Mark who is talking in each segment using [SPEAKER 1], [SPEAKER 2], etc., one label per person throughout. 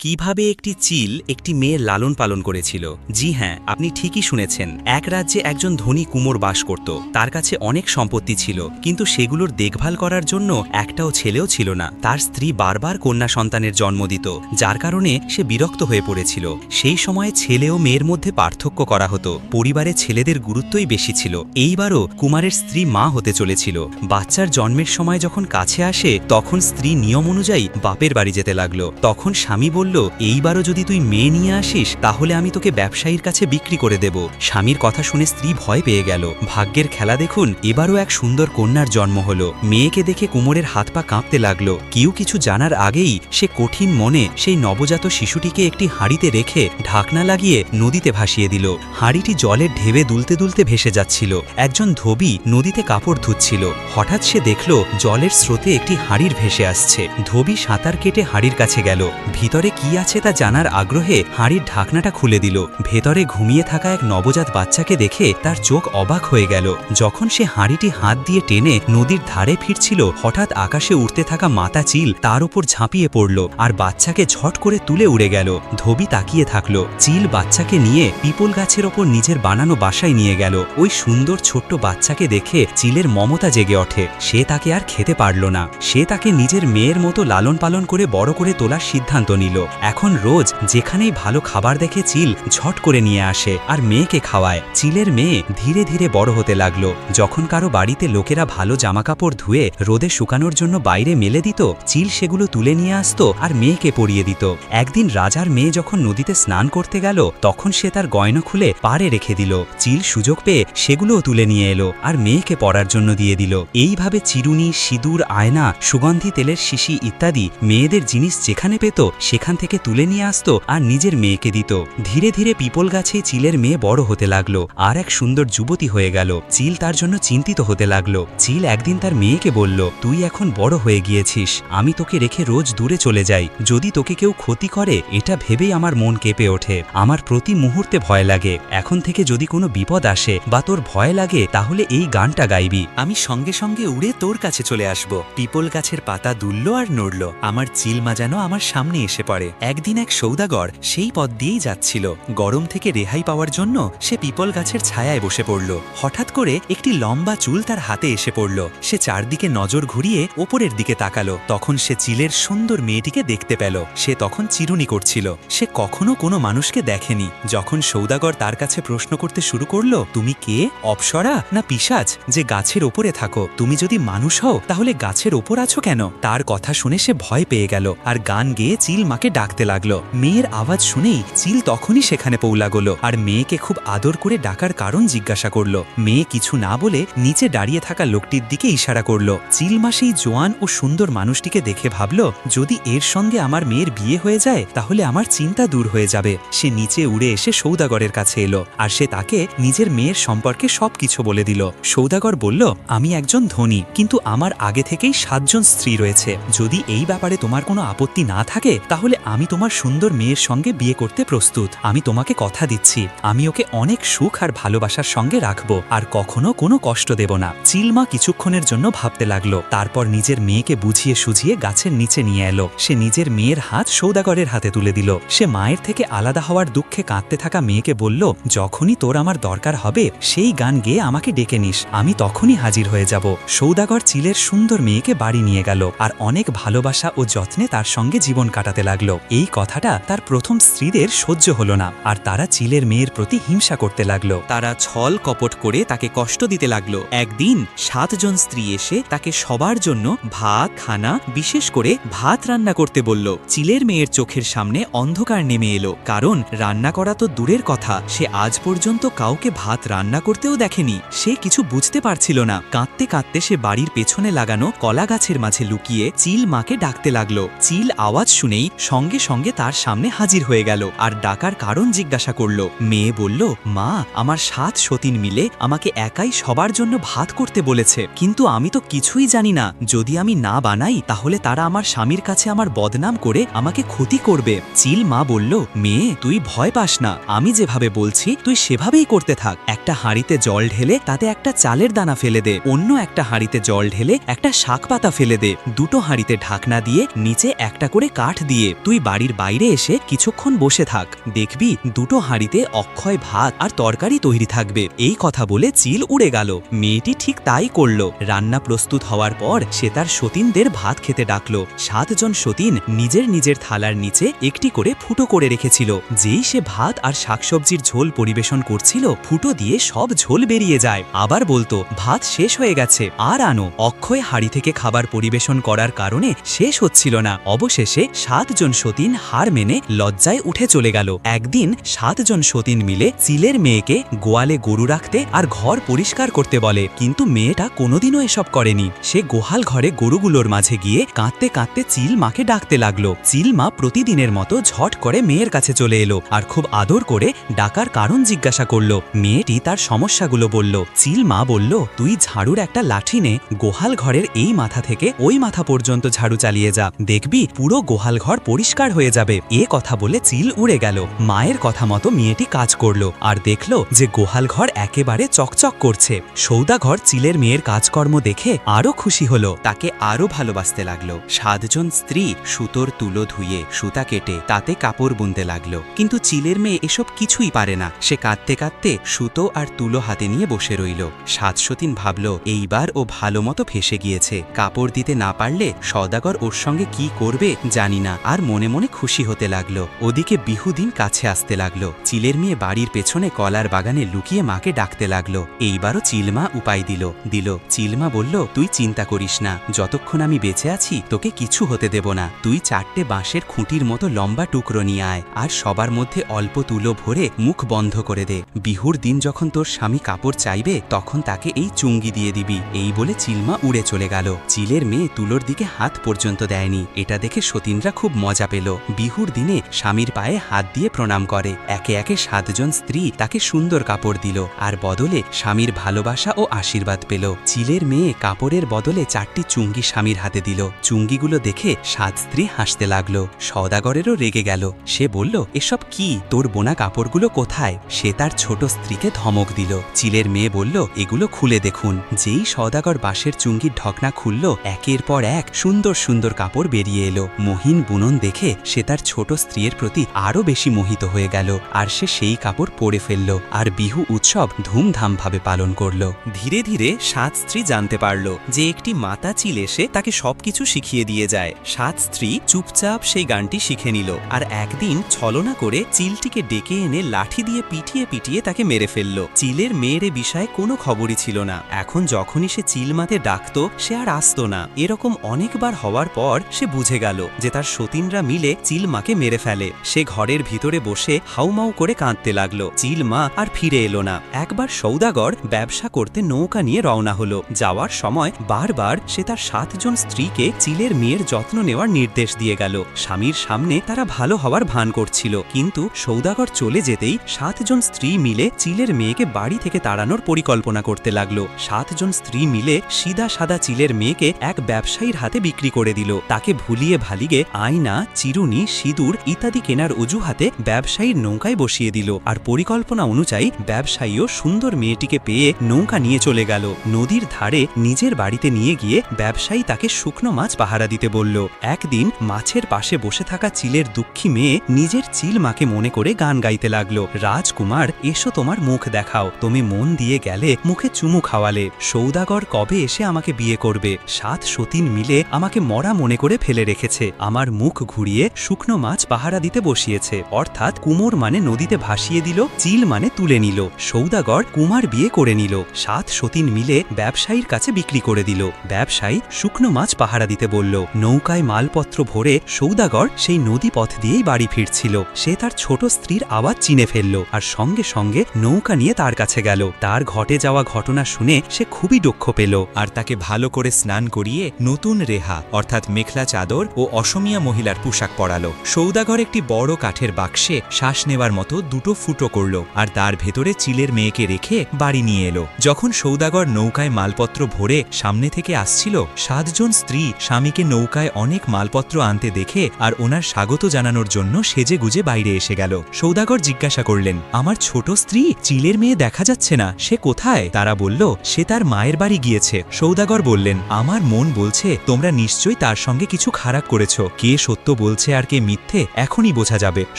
[SPEAKER 1] কীভাবে একটি চিল একটি মেয়ের লালন পালন করেছিল? জি হ্যাঁ আপনি ঠিকই শুনেছেন। এক রাজ্যে একজন ধনী কুমোর বাস করত। তার কাছে অনেক সম্পত্তি ছিল। কিন্তু সেগুলোর দেখভাল করার জন্য একটাও ছেলেও ছিল না। তার স্ত্রী বারবার কন্যা সন্তানের জন্ম দিত, যার কারণে সে বিরক্ত হয়ে পড়েছিল। সেই সময়ে ছেলে ও মেয়ের মধ্যে পার্থক্য করা হতো। পরিবারে ছেলেদের গুরুত্বই বেশি ছিল। এইবারও কুমারের স্ত্রী মা হতে চলেছিল। বাচ্চার জন্মের সময় যখন কাছে আসে, তখন স্ত্রী নিয়ম অনুযায়ী বাপের বাড়ি যেতে লাগল। তখন স্বামী বলল, এইবারও যদি তুই মেয়ে নিয়ে আসিস, তাহলে আমি তোকে ব্যবসায়ীর কাছে বিক্রি করে দেব। স্বামীর কথা শুনে স্ত্রী ভয় পেয়ে গেল। ভাগ্যের খেলা দেখুন, এবারও এক সুন্দর কন্যার জন্ম হলো। মেয়েকে দেখে কুমোরের হাত পা কাঁপতে লাগল। কেউ কিছু জানার আগেই সে কঠিন মনে সেই নবজাত শিশুটিকে একটি হাঁড়িতে রেখে ঢাকনা লাগিয়ে নদীতে ভাসিয়ে দিল। হাঁড়িটি জলের ঢেবে দুলতে দুলতে ভেসে যাচ্ছিল। একজন ধোবি নদীতে কাপড় ধুচ্ছিল। হঠাৎ সে দেখল, জলের স্রোতে একটি হাঁড়ির ভেসে আসছে। ধোবি সাঁতার কেটে হাঁড়ির কাছে গেল। ভিতরে কি আছে তা জানার আগ্রহে হাঁড়ির ঢাকনাটা খুলে দিল। ভেতরে ঘুমিয়ে থাকা এক নবজাত বাচ্চাকে দেখে তার চোখ অবাক হয়ে গেল। যখন সে হাঁড়িটি হাত দিয়ে টেনে নদীর ধারে ফিরছিল, হঠাৎ আকাশে উঠতে থাকা মাতা চিল তার উপর ঝাঁপিয়ে পড়ল আর বাচ্চাকে ঝট করে তুলে উড়ে গেল। ধোবি তাকিয়ে থাকল। চিল বাচ্চাকে নিয়ে পিপল গাছের ওপর নিজের বানানো বাসায় নিয়ে গেল। ওই সুন্দর ছোট্ট বাচ্চাকে দেখে চিলের মমতা জেগে ওঠে। সে তাকে আর খেতে পারল না। সে তাকে নিজের মেয়ের মতো লালন পালন করে বড় করে তোলার সিদ্ধান্ত নিল। এখন রোজ যেখানেই ভালো খাবার দেখে চিল ঝট করে নিয়ে আসে আর মেয়েকে খাওয়ায়। চিলের মেয়ে ধীরে ধীরে বড় হতে লাগল। যখন কারও বাড়িতে লোকেরা ভালো জামাকাপড় ধুয়ে রোদে শুকানোর জন্য বাইরে মেলে দিত, চিল সেগুলো তুলে নিয়ে আসতো আর মেয়েকে পরিয়ে দিত। একদিন রাজার মেয়ে যখন নদীতে স্নান করতে গেল, তখন সে তার গয়না খুলে পাড়ে রেখে দিল। চিল সুযোগ পেয়ে সেগুলোও তুলে নিয়ে এলো আর মেয়েকে পরার জন্য দিয়ে দিল। এইভাবে চিরুনি, সিঁদুর, আয়না, সুগন্ধি, তেলের শিশি ইত্যাদি মেয়েদের জিনিস যেখানে পেত, সেখান থেকে তুলে নিয়ে আসতো আর নিজের মেয়েকে দিত। ধীরে ধীরে পিপল গাছে চিলের মেয়ে বড় হতে লাগল আর এক সুন্দর যুবতী হয়ে গেল। চিল তার জন্য চিন্তিত হতে লাগল। চিল একদিন তার মেয়েকে বলল, তুই এখন বড় হয়ে গিয়েছিস। আমি তোকে রেখে রোজ দূরে চলে যাই। যদি তোকে কেউ ক্ষতি করে, এটা ভেবেই আমার মন কেঁপে ওঠে। আমার প্রতি মুহূর্তে ভয় লাগে। এখন থেকে যদি কোনো বিপদ আসে বা তোর ভয় লাগে, তাহলে এই গানটা গাইবি। আমি সঙ্গে সঙ্গে উড়ে তোর কাছে চলে আসব। পিপল গাছের পাতা দুলল আর নড়ল। আমার চিল মাজানো আমার সামনে এসে পড়ে। একদিন এক সৌদাগর সেই পথ দিয়েই যাচ্ছিল। গরম থেকে রেহাই পাওয়ার জন্য সে পিপল গাছের ছায়ায় বসে পড়ল। হঠাৎ করে একটি লম্বা চুল তার হাতে এসে পড়ল। সে চারদিকে নজর ঘুরিয়ে ওপরের দিকে তাকালো। তখন সে চিলের সুন্দর মেয়েটিকে দেখতে পেল। সে তখন চিরুনি করছিল। সে কখনো কোনো মানুষকে দেখেনি। যখন সৌদাগর তার কাছে প্রশ্ন করতে শুরু করল, তুমি কে? অপসরা না পিসাজ যে গাছের ওপরে থাকো। তুমি যদি মানুষ হও, তাহলে গাছের ওপর আছো কেন? তার কথা শুনে সে ভয় পেয়ে গেল। আর গান গেয়ে চিল মাকে ডাকতে লাগল। মেয়ের আওয়াজ শুনেই চিল তখনই সেখানে পৌলা গেল আর মেয়েকে খুব আদর করে ডাকার কারণ জিজ্ঞাসা করল। মেয়ে কিছু না বলে নিচে দাঁড়িয়ে থাকা লোকটির দিকে ইশারা করল। চিলমা সেই জোয়ান ও সুন্দর মানুষটিকে দেখে ভাবল, যদি এর সঙ্গে আমার মেয়ের বিয়ে হয়ে যায়, তাহলে আমার চিন্তা দূর হয়ে যাবে। সে নিচে উড়ে এসে সৌদাগরের কাছে এলো আর সে তাকে নিজের মেয়ের সম্পর্কে সবকিছু বলে দিল। সৌদাগর বলল, আমি একজন ধনী, কিন্তু আমার আগে থেকেই সাতজন স্ত্রী রয়েছে। যদি এই ব্যাপারে তোমার কোনো আপত্তি না থাকে, তাহলে আমি তোমার সুন্দর মেয়ের সঙ্গে বিয়ে করতে প্রস্তুত। আমি তোমাকে কথা দিচ্ছি। আমি ওকে অনেক সুখ আর ভালোবাসার সঙ্গে রাখব আর কখনো কোনো কষ্ট দেব না। চিলমা কিছুক্ষণের জন্য ভাবতে লাগল। তারপর নিজের মেয়েকে বুঝিয়ে সুঝিয়ে গাছের নিচে নিয়ে এলো। সে নিজের মেয়ের হাত সৌদাগরের হাতে তুলে দিল। সে মায়ের থেকে আলাদা হওয়ার দুঃখে কাঁদতে থাকা মেয়েকে বলল, যখনই তোর আমার দরকার হবে, সেই গান গেয়ে আমাকে ডেকে নিস। আমি তখনই হাজির হয়ে যাব। সৌদাগর চিলের সুন্দর মেয়েকে বাড়ি নিয়ে গেল আর অনেক ভালোবাসা ও যত্নে তার সঙ্গে জীবন কাটাতে লাগল। এই কথাটা তার প্রথম স্ত্রীদের সহ্য হলো না, আর তারা চিলের মেয়ের প্রতি হিংসা করতে লাগল। তারা ছল কপট করে তাকে কষ্ট দিতে লাগল। একদিন সাতজন স্ত্রী এসে তাকে সবার জন্য ভাত, খানা, বিশেষ করে ভাত রান্না করতে বলল। চিলের মেয়ের চোখের সামনে অন্ধকার নেমে এলো, কারণ রান্না করা তো দূরের কথা। সে আজ পর্যন্ত কাউকে ভাত রান্না করতেও দেখেনি। সে কিছু বুঝতে পারছিল না। কাঁদতে কাঁদতে সে বাড়ির পেছনে লাগানো কলা গাছের মাঝে লুকিয়ে চিল মাকে ডাকতে লাগল। চিল আওয়াজ শুনেই সঙ্গে সঙ্গে তার সামনে হাজির হয়ে গেল আর ডাকার কারণ জিজ্ঞাসা করল। মেয়ে বলল, মা, আমার সাত সতীন মিলে আমাকে একাই সবার জন্য ভাত করতে বলেছে। কিন্তু আমি তো কিছুই জানি না। যদি আমি না বানাই, তাহলে তারা আমার স্বামীর কাছে আমার বদনাম করে আমাকে ক্ষতি করবে। চিল মা বলল, মেয়ে, তুই ভয় পাস না। আমি যেভাবে বলছি, তুই সেভাবেই করতে থাক। একটা হাঁড়িতে জল ঢেলে তাতে একটা চালের দানা ফেলে দে। অন্য একটা হাঁড়িতে জল ঢেলে একটা শাক পাতা ফেলে দে। দুটো হাঁড়িতে ঢাকনা দিয়ে নিচে একটা করে কাঠ দিয়ে তুই বাড়ির বাইরে এসে কিছুক্ষণ বসে থাক। দেখবি দুটো হাঁড়িতে অক্ষয় ভাত আর তরকারি তৈরি থাকবে। এই কথা বলে চিল উড়ে গেল। মেয়েটি ঠিক তাই করল। রান্না প্রস্তুত হওয়ার পর সে তার সতীনদের ভাত খেতে ডাকলো। সাতজন সতীন নিজের নিজের থালার নিচে একটি করে ফুটো করে রেখেছিল। যেই সে ভাত আর শাকসবজির ঝোল পরিবেশন করছিল, ফুটো দিয়ে সব ঝোল বেরিয়ে যায়। আবার বলতো, ভাত শেষ হয়ে গেছে, আর আনো। অক্ষয় হাড়ি থেকে খাবার পরিবেশন করার কারণে শেষ হচ্ছিল না। অবশেষে সাতজন সতীন হার মেনে লজ্জায় উঠে চলে গেল। একদিন সাতজন সতীন মিলে চিলের মেয়েকে গোয়ালে গরু রাখতে আর ঘর পরিষ্কার করতে বলে। কিন্তু মেয়েটা কোনোদিনও এসব করেনি। সে গোহাল ঘরে গরুগুলোর মাঝে গিয়ে কাঁদতে কাঁদতে চিল মাকে ডাকতে লাগল। চিল মা প্রতিদিনের মতো ঝট করে মেয়ের কাছে চলে এলো আর খুব আদর করে ডাকার কারণ জিজ্ঞাসা করল। মেয়েটি তার সমস্যাগুলো বলল। চিল মা বলল, তুই ঝাড়ুর একটা লাঠি নে। গোহাল ঘরের এই মাথা থেকে ওই মাথা পর্যন্ত ঝাড়ু চালিয়ে যা। দেখবি পুরো গোহাল ঘর পরিষ্কার হয়ে যাবে। এ কথা বলে চিল উড়ে গেল। মায়ের কথা মতো মেয়েটি কাজ করল আর দেখল যে গোহাল ঘর একেবারে চকচক করছে। সৌদাঘর চিলের মেয়ের কাজকর্ম দেখে আরও খুশি হলো। তাকে আরও ভালোবাসতে লাগল। সাতজন স্ত্রী সুতোর তুলো ধুয়ে সুতা কেটে তাতে কাপড় বুনতে লাগল। কিন্তু চিলের মেয়ে এসব কিছুই পারে না। সে কাঁদতে কাঁদতে সুতো আর তুলো হাতে নিয়ে বসে রইল। সাতশতিন ভাবল, এইবার ও ভালো মতো ফেসে গিয়েছে। কাপড় দিতে না পারলে সদাগর ওর সঙ্গে কি করবে জানি না। আর মনে মনে মনে খুশি হতে লাগল। ওদিকে বিহুদিন কাছে আসতে লাগল। চিলের মেয়ে বাড়ির পেছনে কলার বাগানে লুকিয়ে মাকে ডাকতে লাগল। এইবারও চিলমা উপায় দিল। দিল, চিলমা বলল, তুই চিন্তা করিস না। যতক্ষণ আমি বেঁচে আছি, তোকে কিছু হতে দেব না। তুই চারটে বাঁশের খুঁটির মতো লম্বা টুকরো নিয়ে আয়, আর সবার মধ্যে অল্প তুলো ভরে মুখ বন্ধ করে দে। বিহুর দিন যখন তোর স্বামী কাপড় চাইবে, তখন তাকে এই চুঙ্গি দিয়ে দিবি। এই বলে চিলমা উড়ে চলে গেল। চিলের মেয়ে তুলোর দিকে হাত পর্যন্ত দেয়নি। এটা দেখে সতীনরা খুব মজা পেল। বিহুর দিনে স্বামীর পায়ে হাত দিয়ে প্রণাম করে। একে একে সাতজন স্ত্রী তাকে সুন্দর কাপড় দিল আর বদলে স্বামীর ভালোবাসা ও আশীর্বাদ পেল। চিলের মেয়ে কাপড়ের বদলে চারটি চুঙ্গি স্বামীর হাতে দিল। চুঙ্গিগুলো দেখে সাত স্ত্রী হাসতে লাগল। সদাগরেরও রেগে গেল। সে বলল, এসব কি? তোর বোনা কাপড়গুলো কোথায়? সে তার ছোট স্ত্রীকে ধমক দিল। চিলের মেয়ে বলল, এগুলো খুলে দেখুন। যেই সদাগর বাঁশের চুঙ্গির ঢকনা খুলল, একের পর এক সুন্দর সুন্দর কাপড় বেরিয়ে এলো। মহিন বুনন দেখে সে তার ছোট স্ত্রীর প্রতি আরও বেশি মোহিত হয়ে গেল আর সে সেই কাপড় পরে ফেলল আর বিহু উৎসব ধুমধামভাবে পালন করল। ধীরে ধীরে সাত স্ত্রী জানতে পারল যে একটি মাতা চিল এসে তাকে সবকিছু শিখিয়ে দিয়ে যায়। সাত স্ত্রী চুপচাপ সেই গানটি শিখে নিল আর একদিন ছলনা করে চিলটিকে ডেকে এনে লাঠি দিয়ে পিটিয়ে পিটিয়ে তাকে মেরে ফেলল। চিলের মেয়ের বিষয়ে কোনো খবরই ছিল না। এখন যখনই সে চিল মাতে ডাকত সে আর আসতো না। এরকম অনেকবার হওয়ার পর সে বুঝে গেল যে তার সতীনরা মিলে চিল মাকে মেরে ফেলে। সে ঘরের ভিতরে বসে হাউমাউ করে কাঁদতে লাগল। চিল মা আর ফিরে এলো না। একবার সৌদাগর ব্যবসা করতে নৌকা নিয়ে রওনা হলো। যাওয়ার সময় বারবার সে তার সাতজন স্ত্রীকে চিলের মেয়ের যত্ন নেওয়ার নির্দেশ দিয়ে গেল। স্বামীর সামনে তারা ভালো হওয়ার ভান করছিল। কিন্তু সৌদাগর চলে যেতেই সাতজন স্ত্রী মিলে চিলের মেয়েকে বাড়ি থেকে তাড়ানোর পরিকল্পনা করতে লাগল। সাতজন স্ত্রী মিলে সিদা সাদা চিলের মেয়েকে এক ব্যবসায়ীর হাতে বিক্রি করে দিল। তাকে ভুলিয়ে ভালিগে আয়না চিরুনি, সিঁদুর ইত্যাদি কেনার অজুহাতে ব্যবসায়ীর নৌকায় বসিয়ে দিল আর পরিকল্পনা অনুযায়ী ব্যবসায়ীও সুন্দর মেয়েটিকে পেয়ে নৌকা নিয়ে চলে গেল। নদীর ধারে নিজের বাড়িতে নিয়ে গিয়ে ব্যবসায়ী তাকে শুকনো মাছ পাহারা দিতে বলল। একদিন মাছের পাশে বসে থাকা চিলের দুঃখী মেয়ে নিজের চিল মাকে মনে করে গান গাইতে লাগল। রাজকুমার, এসো তোমার মুখ দেখাও, তুমি মন দিয়ে গেলে মুখে চুমু খাওয়ালে। সৌদাগর কবে এসে আমাকে বিয়ে করবে? সাত সতীন মিলে আমাকে মরা মনে করে ফেলে রেখেছে। আমার মুখ ঘুরিয়ে শুকনো মাছ পাহারা দিতে বসিয়েছে। অর্থাৎ কুমোর মানে নদীতে ভাসিয়ে দিল, চিল মানে তুলে নিল। সৌদাগর কুমার বিয়ে করে নিল। সাত সতীন মিলে ব্যবসায়ীর কাছে বিক্রি করে দিল। ব্যবসায়ী শুকনো মাছ পাহারা দিতে বলল, নৌকায় মালপত্র ভরে সৌদাগর সেই নদী পথ দিয়েই বাড়ি ফিরছিল। সে তার ছোট স্ত্রীর আওয়াজ চিনে ফেলল আর সঙ্গে সঙ্গে নৌকা নিয়ে তার কাছে গেল। তার ঘটে যাওয়া ঘটনা শুনে সে খুবই দুঃখ পেল আর তাকে ভালো করে স্নান করিয়ে নতুন রেহা, অর্থাৎ মেখলা চাদর ও অসমিয়া মহিলার পোশাক পরালো। সৌদাগর একটি বড় কাঠের বাক্সে শ্বাস নেবার মতো দুটো ফুটো করল আর তার ভেতরে চিলের মেয়েকে রেখে বাড়ি নিয়ে এলো। যখন সৌদাগর নৌকায় মালপত্র ভরে সামনে থেকে আসছিল, সাতজন স্ত্রী স্বামীকে নৌকায় অনেক মালপত্র আনতে দেখে আর ওনার স্বাগত জানানোর জন্য সেজে গুজে বাইরে এসে গেল। সৌদাগর জিজ্ঞাসা করলেন, আমার ছোট স্ত্রী চিলের মেয়ে দেখা যাচ্ছে না, সে কোথায়? তারা বলল, সে তার মায়ের বাড়ি গিয়েছে। সৌদাগর বললেন, আমার মন বলছে তোমরা নিশ্চয়ই তার সঙ্গে কিছু খারাপ করেছ। কে সত্য
[SPEAKER 2] বলছে আর কে মিথ্যে এখনই বোঝা যাবে।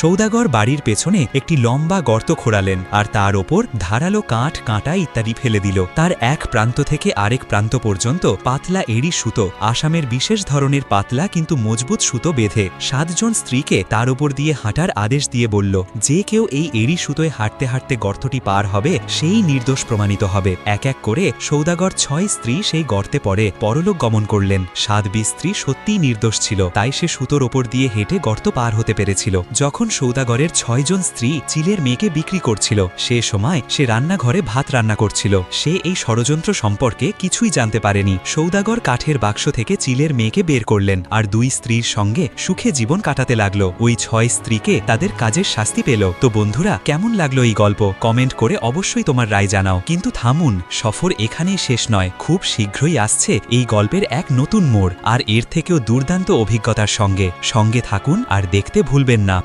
[SPEAKER 2] সৌদাগর বাড়ির পেছনে একটি লম্বা গর্ত খোড়ালেন আর তার ওপর ধারালো কাঠ, কাঁটা ইত্যাদি ফেলে দিল। তার এক প্রান্ত থেকে আরেক প্রান্ত পর্যন্ত পাতলা এড়ি সুতো, আসামের বিশেষ ধরনের পাতলা কিন্তু মজবুত সুতো বেঁধে। সাতজন স্ত্রীকে তার উপর দিয়ে হাঁটার আদেশ দিয়ে বলল, যে কেউ এই এড়ি সুতোয় হাঁটতে হাঁটতে গর্তটি পার হবে, সেই নির্দোষ প্রমাণিত হবে। এক এক করে সৌদাগর ছয় স্ত্রী সেই গর্তে পড়ে, পরলোক গমন করলেন। সাতবি স্ত্রী সত্যিই নির্দোষ ছিল, তাই সে সুতোর ওপর দিয়ে হেঁটে গর্ত পার হতে পেরেছিল। যখন সৌদাগরের ছয়জন স্ত্রী চিলের মেয়েকে বিক্রি করছিল, সে সময় সে রান্নাঘরে ভাত রান্না করছিল। সে এই ষড়যন্ত্র সম্পর্কে কিছুই জানতে পারেনি। সৌদাগর কাঠের বাক্স থেকে চিলের মেয়েকে বের করলেন আর দুই স্ত্রীর সঙ্গে সুখে জীবন কাটাতে লাগল। ওই ছয় স্ত্রীকে তাদের কাজের শাস্তি পেল। তো বন্ধুরা, কেমন লাগল এই গল্প? কমেন্ট করে অবশ্যই তোমার রায় জানাও। কিন্তু থামুন, সফর এখানেই শেষ নয়। খুব শীঘ্রই আসছে এই গল্পের এক নতুন মোড়, আর এর থেকেও দুর্দান্ত অভিজ্ঞতার সঙ্গে। সঙ্গে থাকুন আর দেখতে ভুলবেন না।